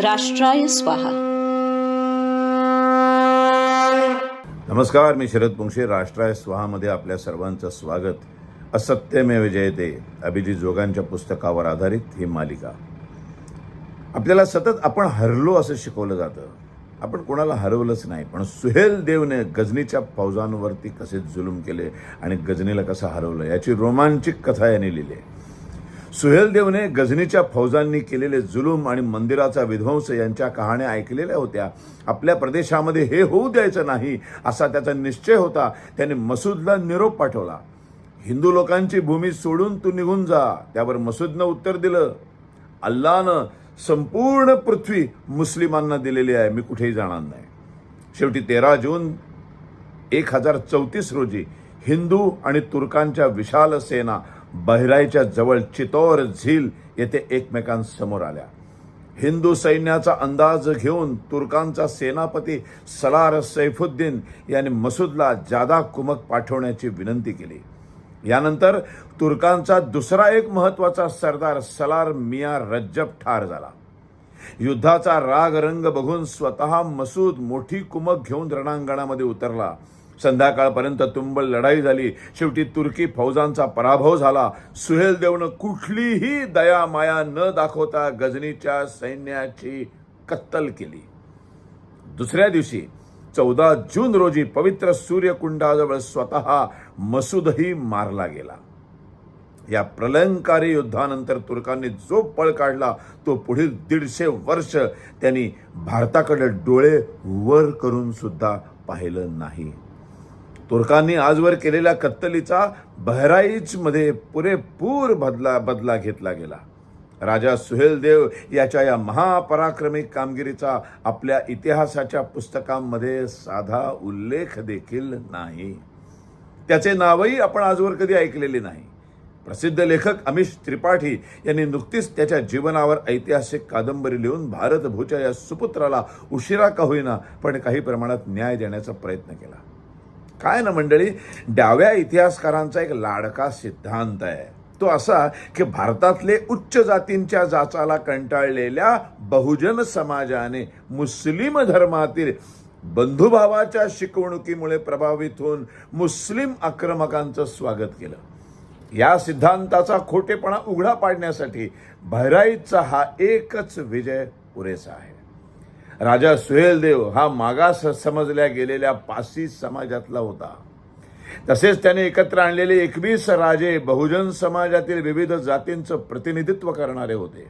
राष्ट्राय स्वाहा. नमस्कार मी शरद पुंक्षे राष्ट्राय स्वाहामध्ये आपल्या सर्वांचं स्वागत. असत्यमेव जयते अभिजित जोगांच्या पुस्तकावर आधारित ही मालिका. आपल्याला सतत आपण हरलो असं शिकवलं जातं. आपण कोणाला हरवलंच नाही पण सुहेल देवने गजनीच्या फौजांवरती कसे जुलूम केले आणि गजनीला कसं हरवलं याची रोमांचिक कथा याने लिहिली. आहे. सुहेलदेवने गझनीच्या फौजांनी केलेले जुलूम आणि मंदिराचा विध्वंस यांच्या कहाण्या ऐकलेल्या होत्या. आपल्या प्रदेशामध्ये हे होऊ द्यायचं नाही असा त्याचा निश्चय होता. त्याने मसूदला निरोप पाठवला. हिंदू लोकांची भूमी सोडून तू निघून जा. त्यावर मसूदनं उत्तर दिलं. अल्लानं संपूर्ण पृथ्वी मुस्लिमांना दिलेली आहे. मी कुठेही जाणार नाही. शेवटी तेरा जून एक हजार चौतीस रोजी हिंदू आणि तुर्कांच्या विशाल सेना बहिराईच्या जवळ चितोर झील येथे एकमेकांसमोर आल्या. हिंदू सैन्याचा अंदाज घेऊन तुर्कांचा सेनापती सलार सैफुद्दीन यांनी मसूदला जादा कुमक पाठवण्याची विनंती केली. यानंतर तुर्कांचा दुसरा एक महत्त्वाचा सरदार सलार मिया रज्जब ठार झाला. युद्धाचा राग रंग बघून स्वतः मसूद मोठी कुमक घेऊन रणांगणामध्ये उतरला. संध्याकाळपर्यंत तुंबल लढाई झाली. शेवटी तुर्की फौजांचा पराभव झाला. सुहेल देवनं कुठलीही दया माया न दाखवता गजनीच्या सैन्याची कत्तल केली. दुसऱ्या दिवशी चौदा जून रोजी पवित्र सूर्यकुंडाजवळ स्वतः मसूदही मारला गेला. या प्रलंकारी युद्धानंतर तुर्कांनी जो पळ काढला तो पुढील दीडशे वर्ष त्यांनी भारताकडे डोळे वर करून सुद्धा पाहिलं नाही. तुर्कांनी आजवर केलेल्या कत्तलीचा बहराईचमध्ये पुरेपूर बदला बदला घेतला गेला. राजा सुहेलदेव याच्या या महापराक्रमी कामगिरीचा आपल्या इतिहासाच्या पुस्तकांमध्ये साधा उल्लेख देखील नाही. त्याचे नावही आपण आजवर कधी ऐकलेले नाही. प्रसिद्ध लेखक अमिश त्रिपाठी यांनी नुकतीच त्याच्या जीवनावर ऐतिहासिक कादंबरी लिहून भारतभूच्या या सुपुत्राला उशिरा का होईना पण काही प्रमाणात न्याय देण्याचा प्रयत्न केला. काय ना मंडळी डाव्या इतिहासकारांचा एक लाडका सिद्धांत आहे. तो असा की भारतातले उच्च जातींच्या जाचाला कंटाळलेल्या बहुजन समाजाने मुस्लिम धर्मातील बंधुभावाच्या शिकवणुकीमुळे प्रभावित होऊन मुस्लिम आक्रमकांचं स्वागत केलं. या सिद्धांताचा खोटेपणा उघडा पाडण्यासाठी भैराईचा हा एकच विजय पुरेसा आहे. राजा सुहेलदेव हा मागास समजल्या गेलेल्या पासी समाजातला होता. तसेच त्याने एकत्र आणलेले एकवीस राजे बहुजन समाजातील विविध जातींचं प्रतिनिधित्व करणारे होते.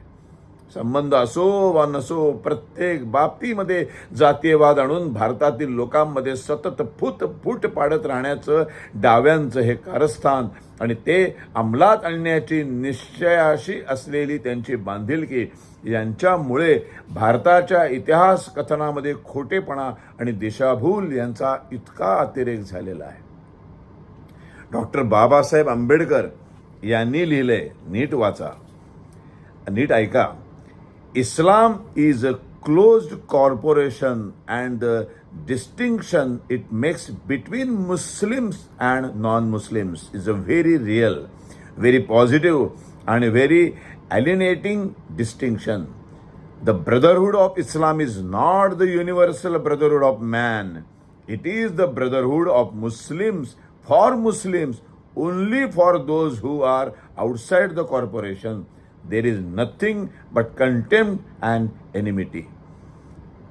संबंध असो वा नसो प्रत्येक बाबतीमध्ये जातीयवाद आणून भारतातील लोकांमध्ये सतत फूट फूट पाडत राहण्याचं डाव्यांचं हे कारस्थान. आणि ते अंमलात आणण्याची निश्चयाशी असलेली त्यांची बांधिलकी. यांच्यामुळे भारताच्या इतिहास कथनामध्ये खोटेपणा आणि दिशाभूल यांचा इतका अतिरेक झालेला आहे. डॉक्टर बाबासाहेब आंबेडकर यांनी लिहिले नीट वाचा. नीट ऐका. Islam is a closed corporation and the distinction it makes between Muslims and non Muslims is a very real, very positive, and a very alienating distinction. The brotherhood of Islam is not the universal brotherhood of man, it is the brotherhood of Muslims for Muslims only for those who are outside the corporation. There is nothing but contempt and enmity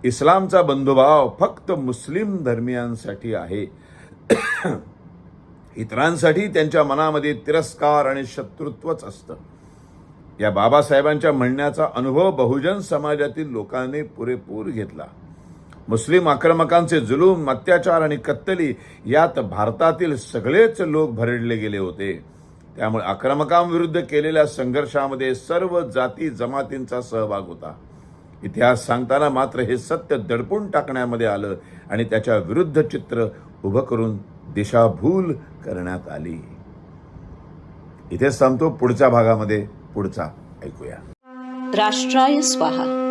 इस्लामचा बंधुभाव फक्त मुस्लिम धर्मियांसाठी आहे. इतरांसाठी त्यांच्या मनामध्ये तिरस्कार आणि शत्रुत्वच असतं. या बाबासाहेबांच्या म्हणण्याचा अनुभव बहुजन समाजातील लोकांनी पुरेपूर घेतला. मुस्लिम आक्रमकांचे जुलूम अत्याचार आणि कत्तली यात भारतातील सगळेच लोक भरडले गेले होते. त्यामुळे आक्रमकांविरुद्ध केलेल्या संघर्षामध्ये सर्व जाती जमातींचा सहभाग होता. इतिहास सांगताना मात्र हे सत्य दडपून टाकण्यामध्ये आलं आणि त्याच्या विरुद्ध चित्र उभं करून दिशाभूल करण्यात आली. इथेच सांगतो पुढच्या भागामध्ये. पुढचा ऐकूया. राष्ट्राय स्वाहा.